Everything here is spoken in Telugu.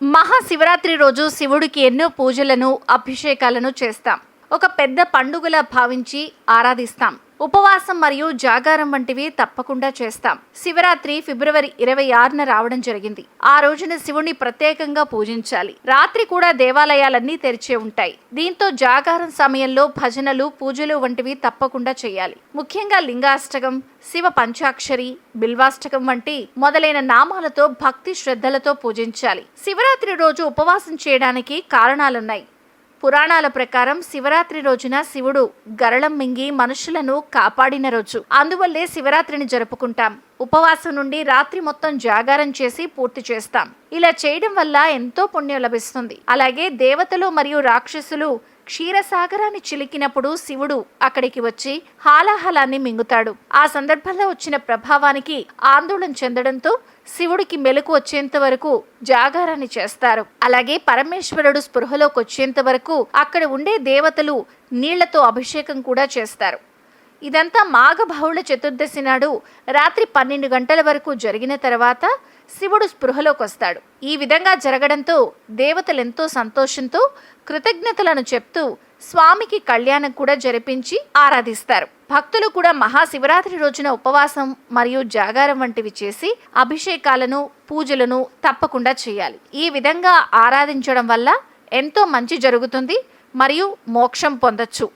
మహాశివరాత్రి రోజు శివుడికి ఎన్నో పూజలను అభిషేకాలను చేస్తాం. ఒక పెద్ద పండుగలా భావించి ఆరాధిస్తాం. ఉపవాసం మరియు జాగారం వంటివి తప్పకుండా చేస్తాం. శివరాత్రి ఫిబ్రవరి ఇరవై ఆరున రావడం జరిగింది. ఆ రోజున శివుణ్ణి ప్రత్యేకంగా పూజించాలి. రాత్రి కూడా దేవాలయాలన్నీ తెరిచే ఉంటాయి. దీంతో జాగారం సమయంలో భజనలు పూజలు వంటివి తప్పకుండా చేయాలి. ముఖ్యంగా లింగాష్టకం శివ పంచాక్షరి బిల్వాష్టకం వంటి మొదలైన నామాలతో భక్తి శ్రద్ధలతో పూజించాలి. శివరాత్రి రోజు ఉపవాసం చేయడానికి కారణాలున్నాయి. పురాణాల ప్రకారం శివరాత్రి రోజున శివుడు గరళం మింగి మనుషులను కాపాడిన రోజు. అందువల్లే శివరాత్రిని జరుపుకుంటాం. ఉపవాసం నుండి రాత్రి మొత్తం జాగారం చేసి పూర్తి చేస్తాం. ఇలా చేయడం వల్ల ఎంతో పుణ్యం లభిస్తుంది. అలాగే దేవతలు మరియు రాక్షసులు క్షీరసాగరాన్ని చిలికినప్పుడు శివుడు అక్కడికి వచ్చి హాలాహలాన్ని మింగుతాడు. ఆ సందర్భంలో వచ్చిన ప్రభావానికి ఆందోళన చెందడంతో శివుడికి మెలకు వచ్చేంత వరకు జాగారాన్ని చేస్తారు. అలాగే పరమేశ్వరుడు స్పృహలోకి వచ్చేంత వరకు అక్కడ ఉండే దేవతలు నీళ్ళతో అభిషేకం కూడా చేస్తారు. ఇదంతా మాఘ బహుళ చతుర్దశి నాడు రాత్రి పన్నెండు గంటల వరకు జరిగిన తర్వాత శివుడు స్పృహలోకి వస్తాడు ఈ విధంగా జరగడంతో దేవతలెంతో సంతోషంతో కృతజ్ఞతలను చెప్తూ స్వామికి కళ్యాణం కూడా జరిపించి ఆరాధిస్తారు. భక్తులు కూడా మహాశివరాత్రి రోజున ఉపవాసం మరియు జాగారం వంటివి చేసి అభిషేకాలను పూజలను తప్పకుండా చేయాలి. ఈ విధంగా ఆరాధించడం వల్ల ఎంతో మంచి జరుగుతుంది మరియు మోక్షం పొందొచ్చు.